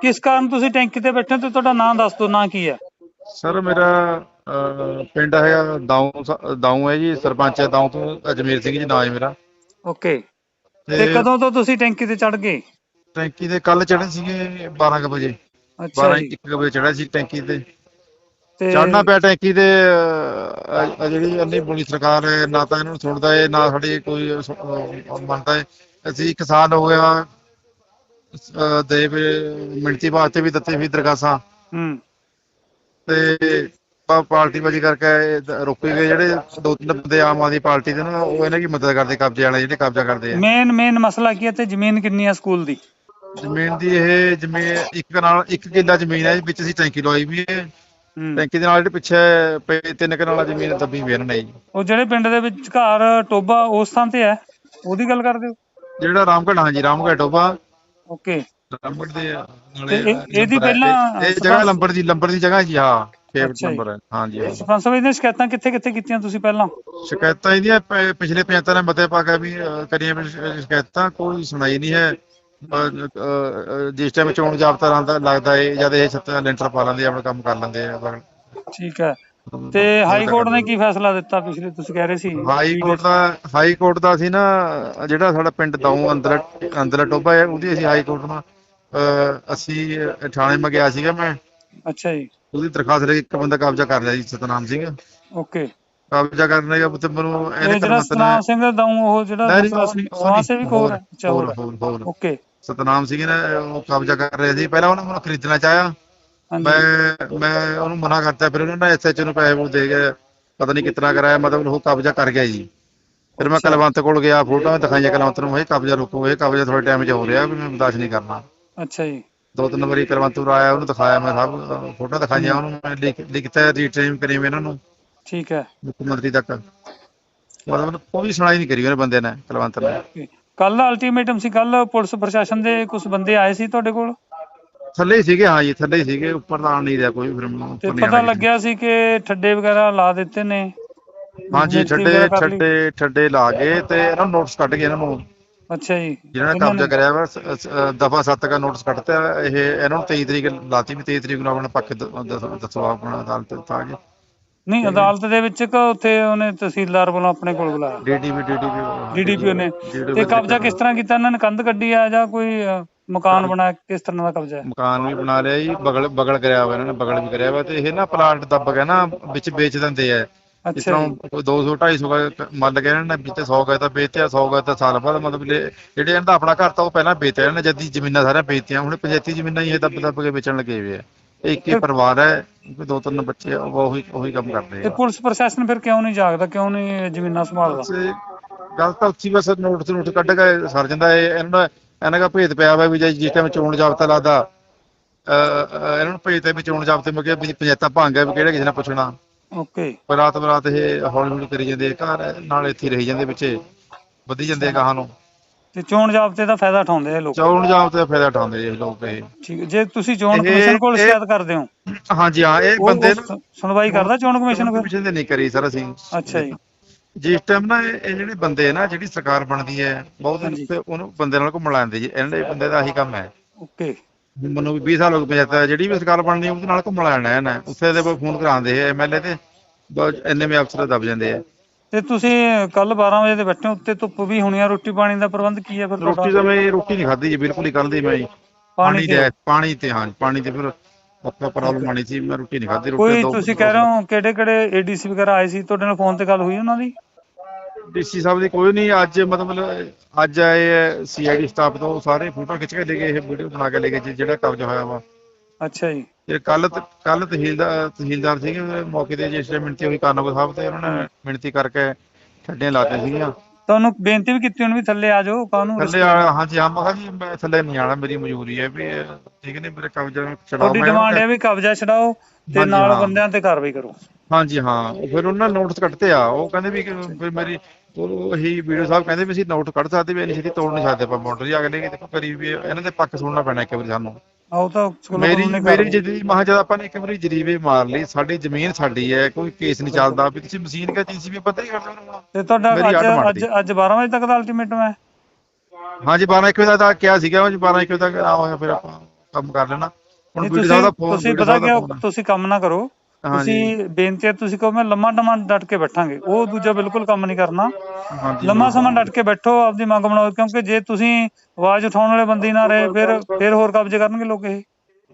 ਕਿਸ ਕਾਰਨ ਤੁਸੀਂ ਟੈਂਕੀ ਤੇ ਬੈਠੇ ਹੋ ਤੇ ਤੁਹਾਡਾ ਨਾਮ ਦੱਸ ਦਿਓ ਨਾਂ ਕੀ ਹੈ? ਸਰ ਮੇਰਾ ਅਹ, ਪਿੰਡ ਹੈਗਾ ਦਾਊ ਦਾਊ ਹੈ ਜੀ ਸਰਪੰਚ ਹੈ ਦਾਊ ਤੋਂ ਅਜਮੇਰ ਸਿੰਘ ਜੀ ਨਾਮ ਹੈ ਮੇਰਾ। ਓਕੇ। ਤੇ ਕਦੋਂ ਤੋਂ ਤੁਸੀਂ ਟੈਂਕੀ ਤੇ ਚੜ ਗਏ? ਟੈਂਕੀ ਦੇ ਕੱਲ ਚੜ੍ਹੇ ਸੀਗੇ 12 ਕੁ ਵਜੇ। ਅੱਛਾ 12 ਜੀ। 1 ਵਜੇ ਚੜ੍ਹਿਆ ਸੀ ਟੈਂਕੀ ਤੇ। ਤੇ ਚੜ੍ਹਨਾ ਪਿਆ ਟੈਂਕੀ ਤੇ ਅਹ, ਅਹ, ਅਹ, ਜਿਹੜੀ ਅੰਨੀ ਬੁਲੀ ਸਰਕਾਰ ਹੈ ਨਾ ਤਾਂ ਇਹਨਾਂ ਨੂੰ ਸੁਣਦਾ ਹੈ ਨਾ ਸਾਡੀ ਕੋਈ ਸੁ- ਅਹ, ਮੰਨਦਾ ਹੈ। ਅਸੀਂ ਇੱਕ ਸਾਲ ਹੋ ਗਿਆ ਦੇ ਵੀ ਮਿਣਤੀ ਵਾਸਤੇ ਵੀ ਦਿੱਤੇ ਵੀ ਦਰਗਾਹਾਂ ਹੂੰ। ਤੇ ਪਾਰਟੀ ਬਾਜੀ ਕਰਕੇ ਰੋਕੇ ਗਏ ਜਿਹੜੇ ਦੋ ਤਿੰਨ ਬੰਦੇ ਆਮ ਆਦਮੀ ਪਾਰਟੀ ਦੇ ਨਾ ਉਹ ਇਹਨਾਂ ਦੀ ਮਦਦ ਕਰਦੇ ਕਬਜ਼ੇ ਵਾਲੇ ਜਿਹੜੇ ਕਬਜ਼ਾ ਕਰਦੇ ਆ। ਮੇਨ ਮੇਨ ਮਸਲਾ ਕੀ ਹੈ ਤੇ ਜ਼ਮੀਨ ਕਿੰਨੀ ਹੈ ਸਕੂਲ ਦੀ? ਜ਼ਮੀਨ ਦੀ ਇਹ ਜ਼ਮੀਨ ਇੱਕ ਨਾਲ ਇੱਕ ਕਿੱਲਾ ਜ਼ਮੀਨ ਹੈ ਵਿੱਚ ਅਸੀਂ ਟੈਂਕੀ ਲਵਾਈ ਵੀ ਹੈ। ਟੈਂਕੀ ਦੇ ਨਾਲ ਜਿਹੜੇ ਪਿੱਛੇ ਪਏ ਤਿੰਨ ਕਨਾਲਾ ਜ਼ਮੀਨ ਦੱਬੀ ਵੀ ਇਹਨਾਂ ਨੇ ਉਹ ਜਿਹੜੇ ਪਿੰਡ ਦੇ ਵਿੱਚ ਘਰ ਟੋਬਾ ਉਸ ਥਾਂ ਤੇ ਹੈ? ਉਹਦੀ ਗੱਲ ਕਰਦੇ ਹੋ? ਜਿਹੜਾ ਰਾਮਗੜ੍ਹ ਹਾਂਜੀ ਰਾਮਗੜ੍ਹ ਟੋਬਾ ਓਕੇ ਰਾਮਗੜ੍ਹ ਦੇ ਨਾਲੇ ਤੇ ਇਹ- ਇਹਦੀ ਹੈ। ਪਹਿਲਾਂ ਇਹ ਜਗ੍ਹਾ ਲੰਬਰ ਦੀ ਲੰਬਰ ਦੀ ਜਗ੍ਹਾ ਜੀ ਹਾਂ ਫੇਵਰਟ ਅੱਛਾ ਜੀ। ਨੰਬਰ ਹੈ ਹਾਂਜੀ ਹਾਂ। ਸਰਪੰਚ ਸਾਹਿਬ ਇਹਦੀਆਂ ਸ਼ਿਕਾਇਤਾਂ ਕਿੱਥੇ ਕਿੱਥੇ ਕੀਤੀਆਂ ਤੁਸੀਂ ਪਹਿਲਾਂ ਸ਼ਿਕਾਇਤਾਂ ਇਹਦੀਆਂ ਪ- ਪਿਛਲੇ ਪੰਚਾਇਤਾਂ ਨੇ ਮਤੇ ਪਾ ਕੇ ਵੀ ਅਹ, ਕਰੀਆਂ ਵੀ ਸ਼- ਸ਼ਿਕਾਇਤਾਂ ਕੋਈ ਸੁਣਾਈ ਨਹੀਂ ਹੈ ਅਹ, ਅਹ, ਅਹ, ਜਿਸ ਟਾਈਮ ਚੋਣ ਜਾਬਤਾ ਰਹਿੰਦਾ ਲੱਗਦਾ ਹੈ ਜਦ ਇਹ ਛੱਤਾਂ ਲੈਂਟਰ ਪਾ ਲੈਂਦੇ ਆ, ਆਪਣਾ ਕੰਮ ਕਰ ਲੈਂਦੇ ਆ ਠੀਕ ਹੈ ਤੇ ਹਾਈ ਕੋਰਟ ਨੇ ਕੀ ਫੈਸਲਾ ਦਿੱਤਾ ਪਿਛਲੇ ਤੁਸੀਂ ਕਹਿ ਰਹੇ ਸੀ? ਹਾਈ ਕੋਰਟ ਦਾ ਹਾਈ ਕੋਰਟ ਦਾ ਸੀ ਨਾ ਜਿਹੜਾ ਸਾਡਾ ਪਿੰਡ ਦਊ ਅੰਦਰ ਅੰਦਰ ਟੋਬਾ ਹੈ ਉਹਦੀ ਅਸੀਂ ਹਾਈ ਕੋਰਟ ਨਾਲ ਅਸੀਂ ਥਾਣੇ ਮੈਂ ਗਿਆ ਸੀਗਾ ਮੈਂ। ਅੱਛਾ ਜੀ। ਉਹਦੀ ਦਰਖਾਸਤ ਲੈ ਕੇ ਇੱਕ ਬੰਦਾ ਕਬਜ਼ਾ ਕਰ ਲਿਆ ਜੀ ਸਤਨਾਮ ਸਿੰਘ। ਓਕੇ। ਕਬਜ਼ਾ ਕਰਨੇ ਦਾ ਤੇ ਮੈਨੂੰ ਇਹ ਇਹਨੇ ਜਿਹੜਾ ਕਰਨਾ ਸਤਨਾਮ ਸਿੰਘ ਦਾ ਉਹ ਜਿਹੜਾ ਨਹੀਂ, ਮਸਲਾ ਉਹ ਨਹੀਂ, ਉਹ ਸਮਾਜ ਨਹੀਂ, ਸੇਵੀ ਕੋਰ ਹੈ? ਅੱਛਾ ਓਕੇ। ਸਤਨਾਮ ਸਿੰਘ ਨੇ ਉਹ ਕਬਜ਼ਾ ਕਰ ਰਿਹਾ ਸੀ। ਪਹਿਲਾਂ ਉਹਨੇ ਮੈਨੂੰ ਖਰੀਦਣਾ ਚਾਹਿਆ। ਮੈਂ ਮੈਂ ਉਹਨੂੰ ਮਨਾ ਕਰਤਾ ਫਿਰ ਉਹਨਾਂ ਨੇ ਐਸਐਚ ਨੂੰ ਪੈਸੇ ਪੂਸੇ ਦੇ ਕੇ ਪਤਾ ਨਹੀਂ ਕਿਤਨਾ ਕਰਾਇਆ ਮਤਲਬ ਉਹ ਕਬਜ਼ਾ ਕਰ ਗਿਆ ਜੀ। ਫਿਰ ਮੈਂ। ਕਲਵੰਤ ਕੋਲ ਗਿਆ ਫੋਟੋਆਂ ਦਿਖਾਈਆਂ ਕਲਵੰਤ ਨੂੰ ਇਹ ਕਬਜ਼ਾ ਰੁਕੋ ਇਹ ਕਬਜ਼ਾ ਥੋੜੇ ਟਾਈਮ 'ਚ ਹੋ ਰਿਹਾ ਵੀ ਮੈਂ ਬਰਦਾਸ਼ਤ ਨਹੀਂ ਕਰਨਾ। ਅੱਛਾ ਜੀ। ਦੋ ਤਿੰਨ ਵਾਰੀ ਕਲਵੰਤ ਨੂੰ ਆਇਆ ਉਹਨੂੰ ਦਿਖਾਇਆ ਮੈਂ ਸਭ ਫੋਟੋ ਦਿਖਾਈਆਂ ਉਹਨੂੰ ਮੈਂ ਲਿਖ ਲਿਖਤਾ ਰੀਟ੍ਰੇਨ ਕਰੀ ਮੈਂ ਇਹਨਾਂ ਨੂੰ। ਠੀਕ ਹੈ। ਮੁੱਖ ਮੰਤਰੀ ਤੱਕ। ਮਤਲਬ ਕੋਈ ਸੁਣਾਈ ਨਹੀਂ ਕਰੀ ਉਹਨੇ ਬੰਦੇ ਨੇ ਕਲਵੰਤ ਨੇ। ਕੱਲ ਅਲਟੀਮੇਟਮ ਸੀ ਕੱਲ ਪੁਲਿਸ ਪ੍ਰਸ਼ਾਸਨ ਦੇ ਕੁਝ ਬੰਦੇ ਆਏ ਸੀ ਤੁਹਾਡੇ ਕੋਲ? ਥੱਲੇ ਹੀ ਸੀਗੇ ਹਾਂ ਜੀ ਥੱਲੇ ਹੀ ਸੀਗੇ ਉੱਪਰ ਤਾਂ ਨਹੀਂ ਰਿਹਾ ਕੋਈ ਫਿਰ ਮੈਨੂੰ ਤੇ ਉੱਪਰ ਨਹੀਂ ਪਤਾ ਜੀ। ਲੱਗਿਆ ਸੀ ਕਿ ਠੱਡੇ ਵਗੈਰਾ ਲਾ ਦਿੱਤੇ ਨੇ ਹਾਂਜੀ ਮਿਹਨਤੀ ਛੱਡੇ ਵਗੈਰਾ ਕਰ ਲਈ। ਛੱਡੇ ਛੱਡੇ ਲਾ ਗਏ ਤੇ ਇਹਨਾਂ ਨੂੰ ਨੋਟਿਸ ਕੱਢ ਗਏ ਇਹਨਾਂ ਨੂੰ ਅੱਛਾ ਜੀ। ਜਿਹਨਾਂ ਨੇ ਕਬਜ਼ਾ ਕਰਿਆ ਵਾ ਦਫਾ 7 ਦਾ ਨੋਟਿਸ ਕੱਢਤਾ ਇਹ ਇਹਨਾਂ ਨੂੰ 23 ਤਰੀਕ ਲਾਤੀ ਵੀ 23 ਤਰੀਕ ਨੂੰ ਆਪਣਾ ਪੱਖ ਦ- ਦ- ਦੱਸੋ ਆਪਣਾ ਅਦਾਲਤ ਤਾਂ ਜੀ। ਨਹੀਂ ਅਦਾਲਤ ਦੇ ਵਿੱਚ ਕਿ ਉੱਥੇ ਉਹਨੇ ਤਹਿਸੀਲਦਾਰ ਵੱਲੋਂ ਆਪਣੇ ਕੋਲ ਬੁਲਾਇਆ। ਡੀਡੀਪੀ ਡੀਡੀਪੀ ਡੀਡੀਪੀਓ ਨੇ ਤੇ ਕਬਜ਼ਾ ਕਿਸ ਤਰ੍ਹਾਂ ਕੀਤਾ? ਇਹਨਾਂ ਨੇ ਕੰਧ ਕੱਢੀ ਆ ਜਾਂ ਕੋਈ ਮਕਾਨ ਬਣਾਇਆ ਕਿਸ ਤਰ੍ਹਾਂ ਦਾ ਕਬਜ਼ਾ ਹੈ? ਮਕਾਨ ਵੀ ਬਣਾ ਲਿਆ ਜੀ ਬਗਲ ਬਗਲ ਕਰਿਆ ਹੋਇਆ ਇਹਨਾਂ ਨੇ ਬਗਲ ਵੀ ਕਰਿਆ ਹੋਇਆ ਤੇ ਇਹ ਨਾ ਪਲਾਟ ਦੱਬ ਕੇ ਨਾ ਵਿੱਚ ਵੇਚ ਦਿੰਦੇ ਆ। ਅੱਛਾ ਤਰ੍ਹਾਂ ਜੀ ਕੋਈ 200 250 ਗਜ ਮੰਨ ਕੇ ਇਹਨਾਂ ਨੇ ਵਿੱਚ 100 ਗਜ ਤਾਂ ਵੇਚਿਆ 100 ਗਜ ਤਾਂ ਸਾਲ ਬਾਅਦ ਮਤਲਬ ਲੈ- ਜਿਹੜੇ ਇਹਨਾਂ ਦਾ ਆਪਣਾ ਘਰ ਤਾਂ ਉਹ ਪਹਿਲਾਂ ਵੇਚਿਆ ਇਹਨਾਂ ਨੇ ਜਦੀ ਜ਼ਮੀਨਾਂ ਸਾਰੀਆਂ ਵੇਚਤੀਆਂ ਹੁਣ ਪੰਚਾਇਤੀ ਜ਼ਮੀਨਾਂ ਹੀ ਇਹ ਦੱਬ ਦੱਬ ਕੇ ਵੇਚਣ ਲੱਗੇ ਹੋਏ ਆ। ਇਹ ਇੱਕ ਹੀ ਪਰਿਵਾਰ ਹੈ ਕੋਈ ਦੋ ਤਿੰਨ ਬੱਚੇ ਆ, ਉਹ ਉਹੀ ਉਹੀ ਕੰਮ ਕਰਦੇ ਤੇ ਆ। ਪੁਲਿਸ ਪ੍ਰਸ਼ਾਸਨ ਫਿਰ ਕਿਉਂ ਨਹੀਂ ਜਾਗਦਾ ਕਿਉਂ ਨਹੀਂ ਜ਼ਮੀਨਾਂ ਸੰਭਾਲਦਾ? ਗੱਲ ਤਾਂ ਉੱਚੀ ਬਸ ਨੋਟ ਤੋਂ ਨੋਟ ਕੱਢ ਕੇ ਸਰ ਜਾਂਦਾ ਇਹ ਇਹਨਾਂ ਦਾ ਇਹਨਾਂ ਦਾ ਭੇਦ ਪਿਆ ਹੋਇਆ ਵੀ ਜੇ ਜਿਸ ਟਾਈਮ ਚੋਣ ਜਾਬਤਾ ਲੱਗਦਾ ਇਹਨਾਂ ਨੂੰ ਭੇਜ ਤੇ ਵੀ ਚੋਣ ਜਾਬਤੇ ਮੁਕੇ ਪੰਚਾਇਤਾਂ ਭੰਗ ਹੈ ਵੀ ਕਿਹੜੇ ਕਿਸੇ ਨੇ ਪੁੱਛਣਾ। ਓਕੇ। ਪਰ ਰਾਤ ਬਰਾਤ ਇਹ ਹੌਲੀ ਹੌਲੀ ਕਰੀ ਜਾਂਦੇ ਘਰ ਨਾਲ ਇੱਥੇ ਰਹੀ ਜਾਂਦੇ ਵਿੱਚੇ ਵਧੀ ਜਾਂਦੇ ਗਾਹਾਂ ਨੂੰ। ਤੇ ਚੋਣ ਜਾਬਤੇ ਦਾ ਫਾਇਦਾ ਉਠਾਉਂਦੇ ਆ ਲੋਕ। ਚੋਣ ਜਾਬਤੇ ਦਾ ਫਾਇਦਾ ਉਠਾਉਂਦੇ ਇਹ ਲੋਕ ਇਹ। ਠੀਕ। ਜੇ ਤੁਸੀਂ ਚੋਣ ਕਮਿਸ਼ਨ ਕੋਲ ਸ਼ਿਕਾਇਤ ਕਰਦੇ ਹੋ। ਹਾਂਜੀ ਹਾਂ ਇਹ ਬੰਦੇ ਸੁਣਵਾਈ ਕਰਦਾ ਚੋਣ ਕਮਿਸ਼ਨ ਫਿਰ? ਕਮਿਸ਼ਨ ਨਹੀਂ ਕਰੀ ਸਰ ਅਸੀਂ। ਅੱਛਾ ਜੀ। ਜਿਸ ਟਾਈਮ ਨਾ ਇਹ ਇਹ ਜਿਹੜੇ ਬੰਦੇ ਨਾ ਜਿਹੜੀ ਸਰਕਾਰ ਬਣਦੀ ਹੈ ਬਹੁਤ ਹਾਂਜੀ। ਤੇ ਉਹਨੂੰ ਬੰਦੇ ਨਾਲ ਘੁੰਮਣ ਲਾਉਂਦੇ ਜੀ ਇਹਨਾਂ ਦੇ ਬੰਦੇ ਦਾ ਆਹੀ ਕੰਮ ਹੈ। ਓਕੇ। ਮੈਨੂੰ ਵੀ 20 ਸਾਲ ਹੋ ਗਏ ਪੰਚਾਇਤ ਜਿਹੜੀ ਵੀ ਸਰਕਾਰ ਬਣਦੀ ਹੈ ਉਹਦੇ ਨਾਲ ਘੁੰਮਣ ਲੈਣਾ ਹੈ ਨਾ ਉੱਥੇ ਦੇ ਫੋਨ ਕਰਾਉਂਦੇ ਆ ਐਮਐਲਏ ਤੇ ਬਸ ਇੰਨੇ ਮੇ ਅਫਸਰ ਦਬ ਜਾਂਦੇ ਆ। ਤੇ ਤੁਸੀਂ ਕੱਲ 12 ਵਜੇ ਦੇ ਬੈਠੇ ਹੋ ਉੱਤੇ ਧੁੱਪ ਵੀ ਹੋਣੀ ਆ ਰੋਟੀ ਪਾਣੀ ਦਾ ਪ੍ਰਬੰਧ ਕੀ ਹੈ ਫਿਰ ਰੋਟੀ ਤਾਂ ਮੈਂ ਰੋਟੀ ਨਹੀਂ ਖਾਧੀ ਜੀ ਬਿਲਕੁਲ ਹੀ ਕੱਲ ਦੀ ਮੈਂ ਜੀ। ਪਾਣੀ ਤੇ ਤੇ ਪਾਣੀ ਤੇ ਹਾਂ ਪਾਣੀ ਤੇ ਫਿਰ ਆਪਾਂ ਪ੍ਰੋਬਲਮ ਆਣੀ ਸੀ ਮੈਂ ਰੋਟੀ ਨਹੀਂ ਖਾਧੀ ਰੋਟੀ ਕੋਈ ਦੋ- ਤੁਸੀਂ ਕਹਿ ਰਹੇ ਹੋ ਕਿਹੜੇ ਕਿਹੜੇ ਏਡੀਸੀ ਵਗੈਰਾ ਆਏ ਸੀ? ਤੁਹਾਡੇ ਨਾਲ ਫੋਨ ਤੇ ਗੱਲ ਹੋਈ ਉਹਨਾਂ ਦੀ? ਡੀਸੀ ਸਾਹਿਬ ਦੀ ਕੋਈ ਨਹੀਂ ਅੱਜ ਮਤਲਬ ਅੱਜ ਆਏ ਸੀਆਈਡੀ ਸਟਾਫ ਤੋਂ ਸਾਰੇ ਫੋਟੋ ਖਿੱਚ ਕੇ ਲੈ ਗਏ ਇਹ ਵੀਡੀਓ ਬਣਾ ਕੇ ਲੈ ਗਏ ਜੀ, ਜਿਹੜਾ ਕਬਜ਼ਾ ਹੋਇਆ ਵਾ। ਅੱਛਾ ਜੀ। ਤੇ ਕੱਲ ਕੱਲ ਤਹਿਸੀਲਦਾਰ ਤਹਿਸੀਲਦਾਰ ਸੀਗੇ ਉਹ ਮੌਕੇ ਤੇ ਜਿਸ ਟਾਈਮ ਮਿਣਤੀ ਹੋਈ ਕਾਨੂੰਗੋ ਸਾਹਿਬ ਤੇ ਉਹਨਾਂ ਨੇ ਮਿਣਤੀ ਕਰਕੇ ਛੱਡੀਆਂ ਲਾਤੀਆਂ ਸੀਗੀਆਂ। ਤੁਹਾਨੂੰ ਬੇਨਤੀ ਵੀ ਕੀਤੀ ਉਹਨੇ ਵੀ ਥੱਲੇ ਆ ਜਾਓ ਕਾਹਨੂੰ ਥੱਲੇ ਆ ਹਾਂਜੀ ਹਾਂ ਮੈਂ ਕਿਹਾ ਜੀ ਮੈਂ ਥੱਲੇ ਨਹੀਂ ਆਣਾ ਮੇਰੀ ਮਜਬੂਰੀ ਹੈ ਵੀ ਇਹ ਠੀਕ ਨੇ ਮੇਰੇ ਕਬਜ਼ਾ ਛਡਾਓ ਤੁਹਾਡੀ ਡਿਮਾਂਡ ਹੈ ਵੀ ਕਬਜ਼ਾ ਛਡਾਓ ਤੇ ਹਾਂਜੀ, ਨਾਲ ਹਾਂ। ਬੰਦਿਆਂ ਤੇ ਕਾਰਵਾਈ ਕਰੋ। ਹਾਂਜੀ ਹਾਂ। ਫਿਰ ਉਹਨਾਂ ਨੋਟਿਸ ਕੱਟਤੇ ਆ। ਉਹ ਕਹਿੰਦੇ ਵੀ ਕਿ ਫਿਰ ਮੇਰੀ ਉਹ ਹੀ ਵੀਡੀਓ ਸਾਹਿਬ ਕਹਿੰਦੇ ਵੀ ਅਸੀਂ ਨੋਟ ਕੱਢ ਸਕਦੇ ਵੀ ਇੰਨੀ ਛੇਤੀ ਤੋੜ ਨਹੀਂ ਸਕਦੇ ਆਪਾਂ ਬਾਉਂਡਰੀ ਅਗਲੇ ਕਿ ਦੇਖੋ ਕਰੀ ਵੀ ਇਹਨਾਂ ਦੇ ਪੱਖ ਸੁਣਨਾ ਪੈਣਾ ਇੱਕ ਵਾਰੀ ਸਾਨੂੰ। ਆਓ ਤਾਂ ਸਕੂਲ ਮੇਰੀ ਮੇਰੀ ਜਿੱਦੀ ਮਹਾ ਜਦ ਆਪਾਂ ਨੇ ਇੱਕ ਵਾਰੀ ਜਰੀਵੇ ਮਾਰ ਲਈ ਸਾਡੀ ਜ਼ਮੀਨ ਸਾਡੀ ਹੈ ਕੋਈ ਕੇਸ ਨਹੀਂ ਚੱਲਦਾ। ਵੀ ਤੁਸੀਂ ਮਸ਼ੀਨ ਕਾ ਚੀਜ਼ ਵੀ ਪਤਾ ਹੀ ਕਰਦੇ ਹੋ। ਤੇ ਤੁਹਾਡਾ ਅੱਜ ਅੱਜ ਬਣਦੀ। ਅੱਜ 12 ਵਜੇ ਤੱਕ ਦਾ ਅਲਟੀਮੇਟਮ ਹੈ ਹਾਂਜੀ 12 1 ਵਜੇ ਦਾ ਕਿਹਾ ਸੀਗਾ ਉਹ 12 1 ਵਜੇ ਤੱਕ ਆ ਹੋਇਆ ਫਿਰ ਆਪਾਂ ਕੰਮ ਕਰ ਲੈਣਾ। ਹੁਣ ਵੀਡੀਓ ਸਾਹਿਬ ਦਾ ਤੁਸੀਂ ਫੋਨ ਤੁਸੀਂ ਪਤਾ ਕਿ ਤੁਸੀਂ ਕੰਮ ਨਾ ਕਰੋ। ਤੁਸੀਂ ਬੇਨਤੀ ਹੈ ਤੁਸੀਂ ਕਹੋ ਮੈਂ ਲੰਮਾ ਟਮਾ ਡਟ ਕੇ ਬੈਠਾਂਗੇ। ਉਹ ਦੂਜਾ ਬਿਲਕੁਲ ਕੰਮ ਨਹੀਂ ਕਰਨਾ। ਲੰਮਾ ਸਮਾਂ ਡਟ ਕੇ ਬੈਠੋ ਆਪਦੀ ਮੰਗ ਬਣਾਓ ਕਿਉਂਕਿ ਜੇ ਤੁਸੀਂ ਆਵਾਜ਼ ਉਠਾਉਣ ਵਾਲੇ ਬੰਦੇ ਨਾ ਰਹੇ ਫਿਰ ਫਿਰ ਹੋਰ ਕਬਜ਼ੇ ਕਰਨਗੇ ਲੋਕ ਇਹ।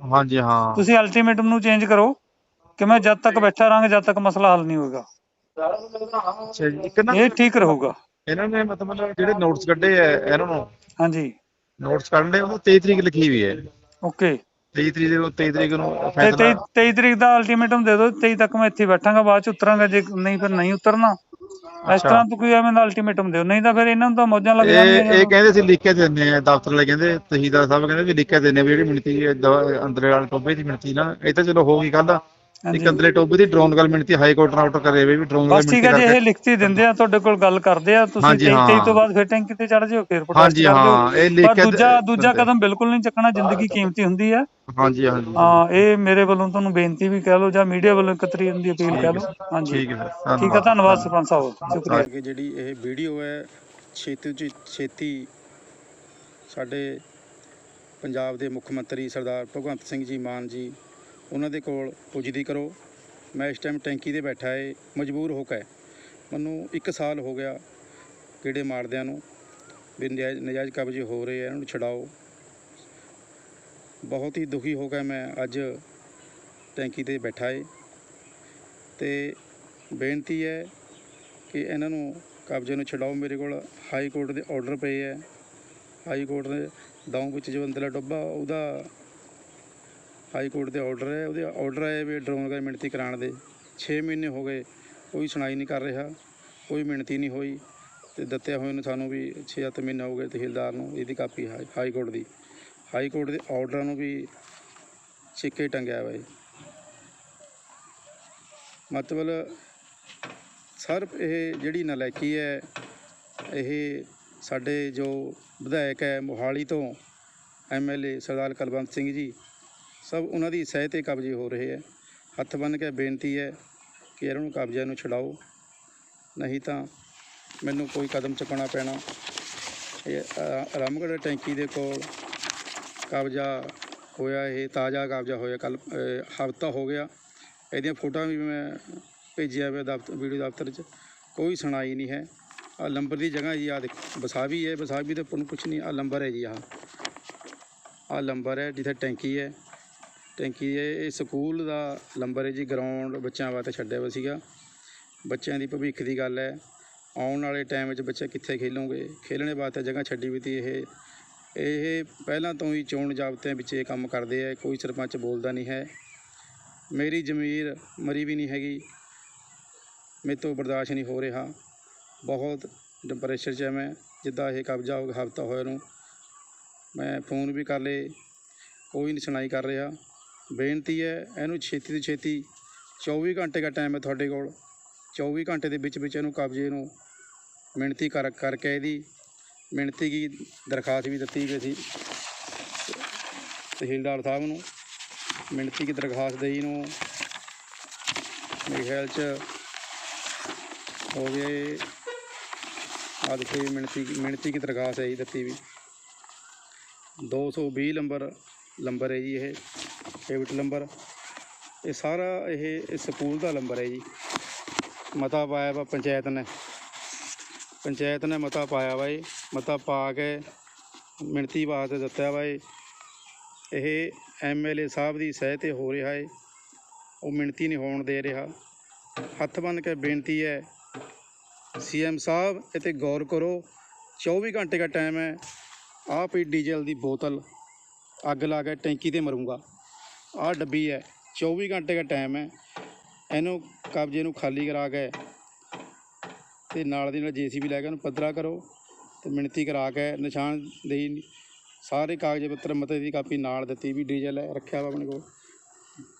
ਹਾਂਜੀ ਹਾਂ। ਤੁਸੀਂ ਅਲਟੀਮੇਟਮ ਨੂੰ ਚੇਂਜ ਕਰੋ ਕਿ ਮੈਂ ਜਦ ਤੱਕ ਬੈਠਾ ਰਹਾਂਗਾ ਜਦ ਤੱਕ ਮਸਲਾ ਹੱਲ ਨਹੀਂ ਹੋਏਗਾ। ਇਹ ਠੀਕ ਰਹੂਗਾ। ਇਹਨਾਂ ਨੇ ਮਤਲਬ ਜਿਹੜੇ ਨੋਟਸ ਕੱਢੇ ਆ ਇਹਨਾਂ ਨੂੰ ਹਾਂਜੀ। ਨੋਟਸ ਕੱਢਣੇ ਉਹ 23 ਤਰੀਕ ਲਿਖੀ ਹੋਈ ਹੈ। ਓਕੇ। 23 ਤਰੀਕ ਦੇ 23 ਤਰੀਕ ਨੂੰ ਤੇ ਫੈਸਲਾ। 23 23 ਤਰੀਕ ਦਾ ਅਲਟੀਮੇਟਮ ਦੇ ਦਿਓ 23 ਤੱਕ ਮੈਂ ਇੱਥੇ ਬੈਠਾਂਗਾ ਬਾਅਦ ਚ ਉਤਰਾਂਗਾ ਜੇ ਨਹੀਂ ਫਿਰ ਨਹੀਂ ਉਤਰਨਾ। ਇਸ ਅੱਛਾ। ਤਰ੍ਹਾਂ ਤੋਂ ਕੋਈ ਐਵੇਂ ਦਾ ਅਲਟੀਮੇਟਮ ਦਿਓ ਨਹੀਂ ਤਾਂ ਫਿਰ ਇਹਨਾਂ ਨੂੰ ਤਾਂ ਮੌਜਾਂ ਲੱਗ ਇਹ ਇਹ ਕਹਿੰਦੇ ਸੀ ਲਿਖ ਕੇ ਦਿੰਦੇ ਆ ਦਫ਼ਤਰ ਵਾਲੇ ਕਹਿੰਦੇ ਤਹਿਸੀਲਦਾਰ ਸਾਹਿਬ ਕਹਿੰਦੇ ਵੀ ਲਿਖ ਕੇ ਦਿੰਦੇ ਆ ਵੀ ਜਿਹੜੀ ਮਿਣਤੀ ਹੈ, ਅੰਦਰੇ ਵਾਲੇ ਟੋਬੇ ਦੀ ਮਿਣਤੀ ਨਾ ਇਹ ਤਾਂ ਚਲੋ ਹੋ ਗਈ ਕੱਲ ਹਾਂਜੀ। ਇੱਕ ਅੰਦਰੇ ਟੋਬੇ ਦੀ ਡਰੋਨ ਗੱਲ ਮਿਣਤੀ ਹਾਈ ਕੋਰਟ ਨਾਲ ਆਰਡਰ ਕਰੇ ਵੀ ਡਰੋਨ ਬਸ ਗੱਲ ਠੀਕ ਹੈ ਜੀ ਇਹ ਲਿਖਤੀ ਦਿੰਦੇ ਆ ਤੁਹਾਡੇ ਕੋਲ ਗੱਲ ਕਰਦੇ ਆ ਤੁਸੀਂ ਹਾਂਜੀ, 23 23 ਹਾਂ। ਤੋਂ ਬਾਅਦ ਫਿਰ ਟੈਂਕੀ ਤੇ ਚੜ ਜਿਓ ਫਿਰ ਪ੍ਰੋਟੈਸਟ ਹਾਂਜੀ ਕਰ ਦਿਓ। ਹਾਂ ਇਹ ਲਿਖ ਪਰ ਕੇ ਦੂਜਾ ਦ- ਦੂਜਾ। ਕਦਮ ਬਿਲਕੁਲ ਨਹੀਂ ਚੱਕਣਾ ਜ਼ਿੰਦਗੀ ਕੀਮਤੀ ਹੁੰਦੀ ਹੈ। ਹਾਂਜੀ। ਹਾਂਜੀ ਹਾਂ ਇਹ ਮੇਰੇ ਵੱਲੋਂ ਤੁਹਾਨੂੰ ਬੇਨਤੀ ਵੀ ਕਹਿ ਲਓ ਜਾਂ ਮੀਡੀਆ ਵੱਲੋਂ ਇੱਕ ਤਰੀਕ ਦੀ ਅਪੀਲ ਕਹਿ ਲਓ। ਹਾਂਜੀ। ਠੀਕ ਹੈ ਸਰ ਠੀਕ ਹੈ ਧੰਨਵਾਦ ਸਰਪੰਚ ਸਾਹਿਬ। ਸ਼ੁਕਰੀਆ। ਕਿ ਜਿਹੜੀ ਇਹ ਵੀਡੀਓ ਹੈ ਛੇਤੀ ਤੋਂ ਛੇਤੀ ਸਾਡੇ ਪੰਜਾਬ ਦੇ ਮੁੱਖ ਮੰਤਰੀ ਸਰਦਾਰ ਭਗਵੰਤ ਸਿੰਘ ਜੀ ਮਾਨ ਜੀ ਉਹਨਾਂ ਦੇ ਕੋਲ ਪੁੱਜਦੀ ਕਰੋ। ਮੈਂ ਇਸ ਟਾਈਮ ਟੈਂਕੀ ਤੇ ਬੈਠਾ ਏ, ਮਜਬੂਰ ਹੋ ਕੇ। ਮੈਨੂੰ 1 ਸਾਲ ਹੋ ਗਿਆ ਕਿਹੜੇ ਮਾਰਦਿਆਂ ਨੂੰ। ਵੀ ਨਜਾਇਜ਼ ਨਜਾਇਜ਼ ਕਬਜ਼ੇ ਹੋ ਰਹੇ ਆ, ਇਹਨਾਂ ਨੂੰ ਛਡਾਓ। ਬਹੁਤ ਹੀ ਦੁਖੀ ਹੋ ਕੇ ਮੈਂ ਅੱਜ ਟੈਂਕੀ ਤੇ ਬੈਠਾ ਏ। ਤੇ ਬੇਨਤੀ ਹੈ ਕਿ ਇਹਨਾਂ ਨੂੰ ਕਬਜ਼ੇ ਨੂੰ ਛਡਾਓ। ਮੇਰੇ ਕੋਲ ਹਾਈ ਕੋਰਟ ਦੇ ਆਰਡਰ ਪਏ ਹੈ ਹਾਈ ਕੋਰਟ ਦੇ ਦਾਉ ਵਿੱਚ ਜੋ ਅੰਦਰਲਾ ਡੱਬਾ, ਉਹਦਾ ਹਾਈ ਕੋਰਟ ਦੇ ਆਰਡਰ ਹੈ, ਉਹਦੇ ਆਰਡਰ ਆਏ ਵੀ ਡਰੋਨ ਦਾ ਮਿਣਤੀ ਕਰਾਉਣ ਦੇ 6 ਮਹੀਨੇ ਹੋ ਗਏ, ਕੋਈ ਸੁਣਾਈ ਨਹੀਂ ਕਰ ਰਿਹਾ, ਕੋਈ ਮਿਣਤੀ ਨਹੀਂ ਹੋਈ, ਤੇ ਦਿੱਤੇ ਹੋਏ ਨੂੰ ਸਾਨੂੰ ਵੀ 6-7 ਮਹੀਨੇ ਹੋ ਗਏ ਤਹਿਸੀਲਦਾਰ ਨੂੰ ਇਹਦੀ ਕਾਪੀ ਹਾਈ ਹਾਈ ਕੋਰਟ ਦੀ। ਹਾਈ ਕੋਰਟ ਦੇ ਆਰਡਰਾਂ ਨੂੰ ਵੀ ਛਿੱਕੇ ਟੰਗਿਆ ਹੋਇਆ ਮਤਲਬ ਸਰ, ਇਹ ਜਿਹੜੀ ਨਲਾਇਕੀ ਹੈ, ਇਹ ਸਾਡੇ ਜੋ ਵਿਧਾਇਕ ਹੈ, ਮੋਹਾਲੀ ਤੋਂ ਐਮਐਲਏ ਸਰਦਾਰ ਕੁਲਵੰਤ ਸਿੰਘ ਜੀ ਸਭ ਉਹਨਾਂ ਦੀ ਸਹਿ ਤੇ ਕਬਜ਼ੇ ਹੋ ਰਹੇ ਹੈ। ਹੱਥ ਬੰਨ੍ਹ ਕੇ ਬੇਨਤੀ ਹੈ ਕਿ ਇਹਨਾਂ ਨੂੰ ਕਬਜ਼ਿਆਂ ਨੂੰ ਛਡਾਓ। ਨਹੀਂ ਤਾਂ ਮੈਨੂੰ ਕੋਈ ਕਦਮ ਚੁੱਕਣਾ ਪੈਣਾ। ਇਹ ਰਾਮਗੜ੍ਹ ਟੈਂਕੀ ਦੇ ਕੋਲ ਕਬਜ਼ਾ ਹੋਇਆ, ਇਹ ਤਾਜ਼ਾ ਕਬਜ਼ਾ ਹੋਇਆ। ਕੱਲ ਹਫਤਾ ਹੋ ਗਿਆ। ਇਹਦੀਆਂ ਫੋਟੋਆਂ ਵੀ ਮੈਂ ਭੇਜਿਆ ਹੋਇਆ ਦਫ਼ਤਰ ਵੀਡੀਓ ਦਫ਼ਤਰ 'ਚ। ਕੋਈ ਸੁਣਾਈ ਨਹੀਂ ਹੈ। ਆ ਲੰਬਰ ਦੀ ਜਗ੍ਹਾ ਜੀ ਆ ਦੇਖ, ਵਸਾਵੀ ਹੈ। ਬਸਾਵੀ ਦੇ ਉੱਪਰ ਕੁਛ ਨਹੀਂ ਆ ਲੰਬਰ ਹੈ ਜੀ, ਆਹ। ਆ ਲੰਬਰ ਹੈ, ਜਿੱਥੇ ਟੈਂਕੀ ਹੈ। ਟੈਂਕੀ ਹੈ ਇਹ ਸਕੂਲ ਦਾ ਲੰਬਰ ਹੈ ਜੀ ਗਰਾਊਂਡ ਬੱਚਿਆਂ ਵਾਸਤੇ ਛੱਡਿਆ ਹੋਇਆ ਸੀਗਾ। ਬੱਚਿਆਂ ਦੀ ਭਵਿੱਖ ਦੀ ਗੱਲ ਹੈ, ਆਉਣ ਵਾਲੇ ਟਾਈਮ ਵਿੱਚ ਬੱਚੇ ਕਿੱਥੇ ਖੇਲੋਗੇ? ਖੇਲਣੇ ਵਾਸਤੇ ਜਗ੍ਹਾ ਛੱਡੀ ਵੀ ਤੀ ਇਹ। ਇਹ ਪਹਿਲਾਂ ਤੋਂ ਹੀ ਚੋਣ ਜ਼ਾਬਤਿਆਂ ਵਿੱਚ ਇਹ ਕੰਮ ਕਰਦੇ ਆ, ਕੋਈ ਸਰਪੰਚ ਬੋਲਦਾ ਨਹੀਂ ਹੈ। ਮੇਰੀ ਜ਼ਮੀਰ ਮਰੀ ਵੀ ਨਹੀਂ ਹੈਗੀ। ਮੇਰੇ ਤੋਂ ਬਰਦਾਸ਼ਤ ਨਹੀਂ ਹੋ ਰਿਹਾ। ਬਹੁਤ ਡਿਪਰੈਸ਼ਨ 'ਚ ਹੈ ਮੈਂ, ਜਿੱਦਾਂ ਇਹ ਕਬਜ਼ਾ ਹੋ ਗਿਆ ਹਫਤਾ ਹੋਇਆ ਨੂੰ। ਮੈਂ ਫੋਨ ਵੀ ਕਰ ਲਏ, ਕੋਈ ਨਹੀਂ ਸੁਣਾਈ ਕਰ ਰਿਹਾ। ਬੇਨਤੀ ਹੈ, ਇਹਨੂੰ ਛੇਤੀ ਤੋਂ ਛੇਤੀ 24 ਘੰਟੇ ਦਾ ਟਾਈਮ ਹੈ ਤੁਹਾਡੇ ਕੋਲ। 24 ਘੰਟੇ ਦੇ ਵਿੱਚ ਵਿੱਚ ਇਹਨੂੰ ਕਬਜ਼ੇ ਨੂੰ ਮਿਣਤੀ ਕਰ, ਕਰਕੇ ਇਹਦੀ ਮਿਣਤੀ ਦੀ ਦਰਖਾਸਤ ਵੀ ਦਿੱਤੀ ਗਈ ਸੀ। ਤਹਿਸੀਲਦਾਰ ਸਾਹਿਬ ਨੂੰ ਮਿਣਤੀ ਦੀ ਦਰਖਾਸਤ ਦੇਈ ਨੂੰ ਮੇਰੇ ਖਿਆਲ ਚ ਹੋ ਗਏ ਅੱਜ ਦੇਖੋ ਇਹ ਮਿਣਤੀ ਮਿਣਤੀ ਦੀ ਦਰਖਾਸਤ ਹੈ ਜੀ ਦਿੱਤੀ ਵੀ। 220 ਨੰਬਰ ਨੰਬਰ ਹੈ ਜੀ ਇਹ। ਡੇਬਿਟ ਨੰਬਰ ਇਹ ਸਾਰਾ ਇਹ ਸਕੂਲ ਦਾ ਨੰਬਰ ਹੈ ਜੀ। ਮਤਾ ਪਾਇਆ ਵਾ ਪੰਚਾਇਤ ਨੇ। ਪੰਚਾਇਤ ਨੇ ਮਤਾ ਪਾਇਆ ਵਾ ਇਹ। ਮਤਾ ਪਾ ਕੇ ਮਿਣਤੀ ਵਾਸਤੇ ਦਿੱਤਾ ਵਾ ਇਹ। ਇਹ ਐਮਐਲਏ ਸਾਹਿਬ ਦੀ ਸਹਿ ਤੇ ਹੋ ਰਿਹਾ ਹੈ ਉਹ ਮਿਣਤੀ ਨਹੀਂ ਹੋਣ ਦੇ ਰਿਹਾ। ਹੱਥ ਬੰਨ ਕੇ ਬੇਨਤੀ ਹੈ ਸੀਐਮ ਸਾਹਿਬ ਇਹ 'ਤੇ ਗੌਰ ਕਰੋ 24 ਘੰਟੇ ਦਾ ਟਾਈਮ ਹੈ। ਆਪ ਹੀ ਡੀਜ਼ਲ ਦੀ ਬੋਤਲ ਅੱਗ ਲਾ ਕੇ ਟੈਂਕੀ ਤੇ ਮਰੂੰਗਾ। ਆਹ ਡੱਬੀ ਹੈ 24 ਘੰਟੇ ਦਾ ਟਾਈਮ ਹੈ। ਇਹਨੂੰ ਕਬਜ਼ੇ ਨੂੰ ਖਾਲੀ ਕਰਾ ਕੇ ਤੇ ਨਾਲ ਦੀ ਨਾਲ ਜੀਸੀਬੀ ਲੈ ਕੇ ਉਹਨੂੰ ਪੱਧਰਾ ਕਰੋ ਤੇ ਮਿਣਤੀ ਕਰਾ ਕੇ ਨਿਸ਼ਾਨ ਨਿਸ਼ਾਨਦੇਹੀ ਸਾਰੇ ਕਾਗਜ਼ ਪੱਤਰ ਮਤੇ ਦੀ ਕਾਪੀ ਨਾਲ ਦਿੱਤੀ ਵੀ ਡੀਜ਼ਲ ਹੈ, ਰੱਖਿਆ ਵਾ ਆਪਣੇ ਕੋਲ।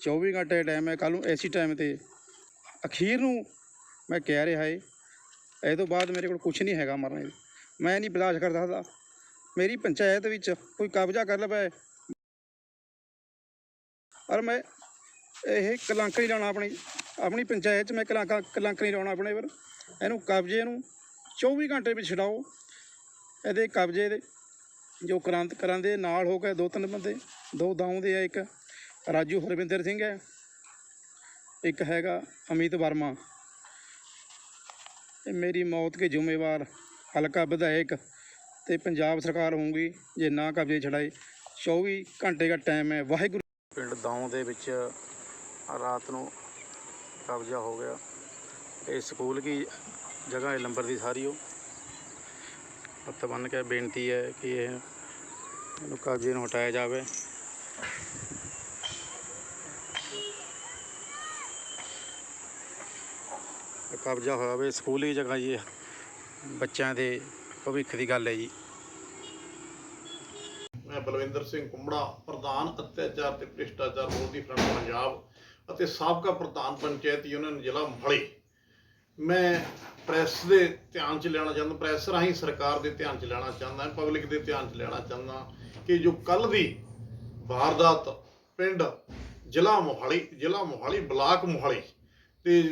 24 ਘੰਟੇ ਦਾ ਟਾਈਮ ਹੈ ਕੱਲ ਨੂੰ ਐਸੀ ਟਾਈਮ ਤੇ ਅਖੀਰ ਨੂੰ ਮੈਂ ਕਹਿ ਰਿਹਾ ਏ, ਇਹ ਤੋਂ ਬਾਅਦ ਮੇਰੇ ਕੋਲ ਕੁਝ ਨਹੀਂ ਹੈਗਾ ਮਰਨੇ ਮੈਂ ਨਹੀਂ ਬਰਦਾਸ਼ਤ ਕਰ ਸਕਦਾ ਮੇਰੀ ਪੰਚਾਇਤ ਵਿੱਚ ਕੋਈ ਕਬਜ਼ਾ ਕਰ ਲਵੇ ਔਰ ਮੈਂ ਇਹ ਕਲੰਕ ਨਹੀਂ ਲਾਉਣਾ ਆਪਣੀ ਆਪਣੀ ਪੰਚਾਇਤ 'ਚ ਮੈਂ ਕਲੰਕ ਕਲੰਕ ਨਹੀਂ ਲਾਉਣਾ ਆਪਣੇ ਪਰ। ਇਹਨੂੰ ਕਬਜ਼ੇ ਨੂੰ 24 ਘੰਟੇ ਵਿੱਚ ਛਡਾਓ। ਇਹਦੇ ਕਬਜ਼ੇ ਦੇ ਜੋ ਕ੍ਰਾਂਤ ਕਰਾਂ ਦੇ ਨਾਲ ਹੋ ਕੇ ਦੋ ਤਿੰਨ ਬੰਦੇ, ਦੋ ਦਾਉਂ ਦੇ ਆ ਇੱਕ ਰਾਜੂ ਹਰਵਿੰਦਰ ਸਿੰਘ ਹੈ, ਇੱਕ ਹੈਗਾ ਅਮਿਤ ਵਰਮਾ। ਇਹ ਮੇਰੀ ਮੌਤ ਕੇ ਜ਼ਿੰਮੇਵਾਰ ਹਲਕਾ ਵਿਧਾਇਕ ਤੇ ਪੰਜਾਬ ਸਰਕਾਰ ਹੋਊਗੀ, ਜੇ ਨਾ ਕਬਜ਼ੇ ਛੜਾਏ 24 ਘੰਟੇ ਦਾ ਟਾਈਮ ਹੈ। ਵਾਹਿਗੁਰੂ ਪਿੰਡ ਦਾਉਂ ਦੇ ਵਿੱਚ ਰਾਤ ਨੂੰ ਕਬਜ਼ਾ ਹੋ ਗਿਆ। ਇਹ ਸਕੂਲ ਕੀ ਜਗ੍ਹਾ ਹੈ ਲੰਬਰ ਦੀ ਸਾਰੀ ਉਹ? ਹੱਥ ਬੰਨ ਕੇ ਬੇਨਤੀ ਹੈ ਕਿ ਇਹ ਇਹਨੂੰ ਕਬਜ਼ੇ ਨੂੰ ਹਟਾਇਆ ਜਾਵੇ। ਕਬਜ਼ਾ ਹੋਇਆ ਵੇ, ਸਕੂਲ ਦੀ ਜਗ੍ਹਾ ਜੀ ਬੱਚਿਆਂ ਦੇ ਭਵਿੱਖ ਦੀ ਗੱਲ ਹੈ ਜੀ। ਮੈਂ ਬਲਵਿੰਦਰ ਸਿੰਘ ਕੁੰਬੜਾ। ਪ੍ਰਧਾਨ ਅਤਿਆਚਾਰ ਤੇ ਭ੍ਰਿਸ਼ਟਾਚਾਰ ਵਿਰੋਧੀ ਫਰੰਟ ਪੰਜਾਬ ਅਤੇ ਸਾਬਕਾ ਪ੍ਰਧਾਨ ਪੰਚਾਇਤ ਯੂਨੀਅਨ ਜ਼ਿਲ੍ਹਾ ਮੋਹਾਲੀ। ਮੈਂ ਪ੍ਰੈਸ ਦੇ ਧਿਆਨ 'ਚ ਲੈਣਾ ਚਾਹੁੰਦਾ, ਪ੍ਰੈਸ ਰਾਹੀਂ ਸਰਕਾਰ ਦੇ ਧਿਆਨ 'ਚ ਲੈਣਾ ਚਾਹੁੰਦਾ, ਪਬਲਿਕ ਦੇ ਧਿਆਨ 'ਚ ਲੈਣਾ ਚਾਹੁੰਦਾ ਕਿ ਜੋ ਕੱਲ ਦੀ ਵਾਰਦਾਤ ਪਿੰਡ ਜ਼ਿਲ੍ਹਾ ਮੋਹਾਲੀ ਜ਼ਿਲ੍ਹਾ ਮੋਹਾਲੀ ਬਲਾਕ ਮੋਹਾਲੀ ਤੇ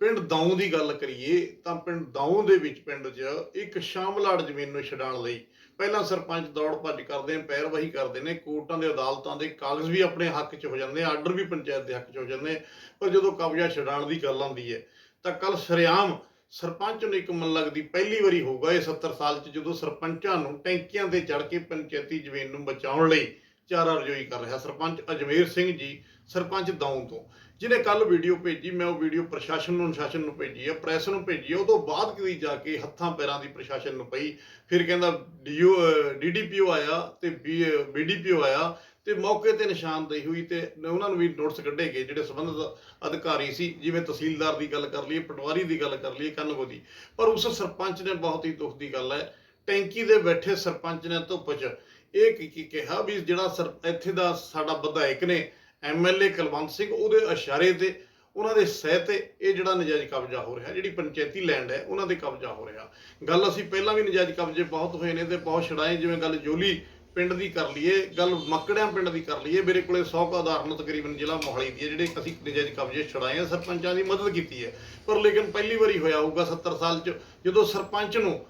ਪਿੰਡ ਦਾਊ ਦੀ ਗੱਲ ਕਰੀਏ ਤਾਂ ਪਿੰਡ ਦਾਊ ਦੇ ਵਿੱਚ ਪਿੰਡ 'ਚ ਇੱਕ ਸ਼ਾਮਲਾੜ ਜ਼ਮੀਨ ਨੂੰ ਛਡਾਉਣ ਲਈ ਪਹਿਲਾਂ ਸਰਪੰਚ ਦੌੜ ਭੱਜ ਕਰਦੇ ਨੇ ਪੈਰਵਾਹੀ ਕਰਦੇ ਨੇ, ਕੋਰਟਾਂ ਦੇ ਅਦਾਲਤਾਂ ਦੇ ਕਾਗਜ਼ ਵੀ ਆਪਣੇ ਹੱਕ 'ਚ ਹੋ ਜਾਂਦੇ ਆ, ਆਰਡਰ ਵੀ ਪੰਚਾਇਤ ਦੇ ਹੱਕ 'ਚ ਹੋ ਜਾਂਦੇ ਪਰ ਜਦੋਂ ਕਬਜ਼ਾ ਛਡਾਉਣ ਦੀ ਗੱਲ ਆਉਂਦੀ ਹੈ, ਤਾਂ ਕੱਲ ਸ਼ਰੇਆਮ ਸਰਪੰਚ ਨੂੰ ਇੱਕ ਮਨ ਲੱਗਦੀ ਪਹਿਲੀ ਵਾਰੀ ਹੋਊਗਾ ਇਹ 70 ਸਾਲ 'ਚ, ਜਦੋਂ ਸਰਪੰਚਾਂ ਨੂੰ ਟੈਂਕੀਆਂ ਤੇ ਚੜ ਕੇ ਪੰਚਾਇਤੀ ਜ਼ਮੀਨ ਨੂੰ ਬਚਾਉਣ ਲਈ ਚਾਰਾ ਰਜੋਈ ਕਰ ਰਿਹਾ ਸਰਪੰਚ ਅਜਮੇਰ ਸਿੰਘ ਜੀ, ਸਰਪੰਚ ਦੌਂ ਤੋਂ। ਜਿਹਨੇ ਕੱਲ ਵੀਡੀਓ ਭੇਜੀ, ਮੈਂ ਉਹ ਵੀਡੀਓ ਪ੍ਰਸ਼ਾਸਨ ਨੂੰ, ਅਨੁਸ਼ਾਸਨ ਨੂੰ ਭੇਜੀ ਹੈ ਪ੍ਰੈਸ ਨੂੰ ਭੇਜੀ ਹੈ ਉਹ ਤੋਂ ਬਾਅਦ ਕਿਤੇ ਜਾ ਕੇ ਹੱਥਾਂ ਪੈਰਾਂ ਦੀ ਪ੍ਰਸ਼ਾਸਨ ਨੂੰ ਪਈ। ਫਿਰ ਕਹਿੰਦਾ ਡੀਓ ਡੀਡੀਪੀਓ ਆਇਆ ਤੇ ਬੀਡੀਪੀਓ ਆਇਆ ਤੇ ਮੌਕੇ ਤੇ ਨਿਸ਼ਾਨਦੇਹੀ ਹੋਈ ਤੇ ਉਹਨਾਂ ਨੂੰ ਵੀ ਨੋਟਿਸ ਕੱਢੇ ਗਏ, ਜਿਹੜੇ ਸੰਬੰਧਿਤ ਅਧਿਕਾਰੀ ਸੀ, ਜਿਵੇਂ ਤਹਿਸੀਲਦਾਰ ਦੀ ਗੱਲ ਕਰ ਲਈਏ, ਪਟਵਾਰੀ ਦੀ ਗੱਲ ਕਰ ਲਈਏ ਕੰਨਗੋ ਦੀ ਪਰ ਉਸ ਸਰਪੰਚ ਨੇ ਬਹੁਤ ਹੀ ਦੁੱਖ ਦੀ ਗੱਲ ਹੈ, ਟੈਂਕੀ ਦੇ ਬੈਠੇ ਸਰਪੰਚ ਨੇ ਧੁੱਪ 'ਚ ਇਹ ਕੀ- ਕਿਹਾ ਵੀ ਜਿਹੜਾ ਸਰ, ਇੱਥੇ ਦਾ ਸਾਡਾ ਵਿਧਾਇਕ ਨੇ ਐਮਐਲਏ ਕੁਲਵੰਤ ਸਿੰਘ, ਉਹਦੇ ਇਸ਼ਾਰੇ ਤੇ, ਉਹਨਾਂ ਦੇ ਸਹਿ ਤੇ ਇਹ ਜਿਹੜਾ ਨਜਾਇਜ਼ ਕਬਜ਼ਾ ਹੋ ਰਿਹਾ, ਜਿਹੜੀ ਪੰਚਾਇਤੀ ਲੈਂਡ ਹੈ, ਉਹਨਾਂ ਦੇ ਕਬਜ਼ਾ ਹੋ ਰਿਹਾ। ਗੱਲ ਅਸੀਂ ਪਹਿਲਾਂ ਵੀ ਨਜਾਇਜ਼ ਕਬਜ਼ੇ ਬਹੁਤ ਹੋਏ ਨੇ ਤੇ ਬਹੁਤ ਛੜਾਏ ਜਿਵੇਂ ਗੱਲ ਜੋਲੀ ਪਿੰਡ ਦੀ ਕਰ ਲਈਏ, ਗੱਲ ਮੱਕੜਿਆਂ ਪਿੰਡ ਦੀ ਕਰ ਲਈਏ, ਮੇਰੇ ਕੋਲੇ 100 ਕੁ ਉਦਾਹਰਨ ਤਕਰੀਬਨ ਜ਼ਿਲ੍ਹਾ ਮੋਹਾਲੀ ਦੀ ਹੈ, ਜਿਹੜੇ ਅਸੀਂ ਨਜਾਇਜ਼ ਕਬਜ਼ੇ ਛੜਾਏ ਆ, ਸਰਪੰਚਾਂ ਦੀ ਮਦਦ ਕੀਤੀ ਹੈ। ਪਰ ਲੇਕਿਨ ਪਹਿਲੀ ਵਾਰੀ ਹੋਇਆ ਹੋਊਗਾ 70 ਸਾਲ ਚ, ਜਦੋਂ ਸਰਪੰਚ ਨੂੰ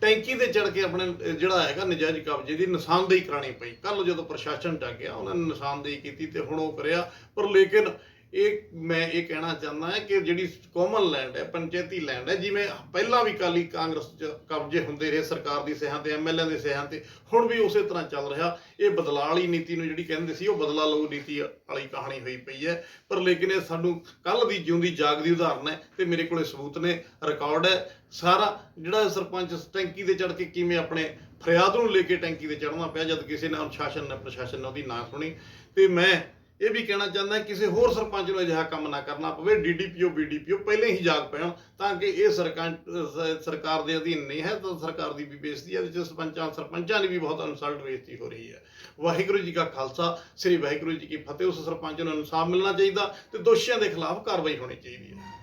ਟੈਂਕੀ ਤੇ ਚੜ ਕੇ ਆਪਣੇ ਜਿਹੜਾ ਹੈਗਾ ਨਜਾਇਜ਼ ਕਬਜ਼ੇ ਦੀ ਨਿਸ਼ਾਨਦੇਹੀ ਕਰਾਣੀ ਪਈ। ਕੱਲ ਜਦੋਂ ਪ੍ਰਸ਼ਾਸਨ ਟੱਕ ਉਹਨਾਂ ਨੇ ਨਿਸ਼ਾਨਦੇਹੀ ਕੀਤੀ ਤੇ ਹੁਣ ਉਹ ਕਰਿਆ। ਪਰ ਲੇਕਿਨ ਇਹ, ਮੈਂ ਇਹ ਕਹਿਣਾ ਚਾਹੁੰਦਾ ਹਾਂ ਕਿ ਜਿਹੜੀ ਕਾਮਨ ਲੈਂਡ ਹੈ, ਪੰਚਾਇਤੀ ਲੈਂਡ ਹੈ, ਜਿਵੇਂ ਪਹਿਲਾਂ ਵੀ ਕਾਲੀ ਕਾਂਗਰਸ ਚ ਕਬਜ਼ੇ ਹੁੰਦੇ ਰਹੇ, ਸਰਕਾਰ ਦੀ ਸਹਿਆਂ ਤੇ ਐਮਐਲਏ ਦੇ ਸਿਹਾਂ ਤੇ ਹੁਣ ਵੀ ਉਸੇ ਤਰ੍ਹਾਂ ਚੱਲ ਰਿਹਾ। ਇਹ ਬਦਲਾਅ ਵਾਲੀ ਨੀਤੀ ਨੂੰ ਜਿਹੜੀ ਕਹਿੰਦੇ ਸੀ, ਉਹ ਬਦਲਾ ਲਓ ਨੀਤੀ ਵਾਲੀ ਕਹਾਣੀ ਹੋਈ ਪਈ ਹੈ। ਪਰ ਲੇਕਿਨ ਇਹ ਸਾਨੂੰ ਕੱਲ ਦੀ ਜਿਉਂਦੀ ਜਾਗਦੀ ਉਦਾਹਰਨ ਹੈ ਤੇ ਮੇਰੇ ਕੋਲੇ ਸਬੂਤ ਨੇ, ਰਿਕਾਰਡ ਹੈ। ਸਾਰਾ ਜਿਹੜਾ ਸਰਪੰਚ ਟੈਂਕੀ ਤੇ ਚੜ ਕੇ ਕਿਵੇਂ ਆਪਣੇ ਫਰਿਆਦ ਨੂੰ ਲੈ ਕੇ ਟੈਂਕੀ ਤੇ ਚੜਨਾ ਪਿਆ, ਜਦ ਕਿਸੇ ਨੇ ਅਨੁਸ਼ਾਸਨ ਨੇ ਪ੍ਰਸ਼ਾਸਨ ਨੇ ਉਹਦੀ ਨਾ ਸੁਣੀ, ਤੇ ਮੈਂ ਇਹ ਵੀ ਕਹਿਣਾ ਚਾਹੁੰਦਾ ਕਿਸੇ ਹੋਰ ਸਰਪੰਚ ਨੂੰ ਅਜਿਹਾ ਕੰਮ ਨਾ ਕਰਨਾ ਪਵੇ ਡੀਡੀਪੀਓ ਬੀਡੀਪੀਓ ਪਹਿਲੇ ਹੀ ਜਾਗ ਪੈਣ, ਤਾਂ ਕਿ ਇਹ ਸਰਕਾਰ ਦੇ ਅਧੀਨ ਨਹੀਂ ਹੈ, ਤਾਂ ਸਰਕਾਰ ਦੀ ਵੀ ਬੇਇੱਜ਼ਤੀ ਹੈ ਤੇ ਸਰਪੰਚਾਂ ਸਰਪੰਚਾਂ ਦੀ ਵੀ ਬਹੁਤ ਅਨਸਲਟ ਬੇਇੱਜ਼ਤੀ ਹੋ ਰਹੀ ਹੈ। ਵਾਹਿਗੁਰੂ ਜੀ ਕਾ ਖਾਲਸਾ, ਸ੍ਰੀ ਵਾਹਿਗੁਰੂ ਜੀ ਕੀ ਫਤਿਹ, ਉਸ ਸਰਪੰਚ ਨੂੰ ਇਨਸਾਫ ਮਿਲਣਾ ਚਾਹੀਦਾ ਤੇ ਦੋਸ਼ੀਆਂ ਦੇ ਖਿਲਾਫ ਕਾਰਵਾਈ ਹੋਣੀ ਚਾਹੀਦੀ ਹੈ।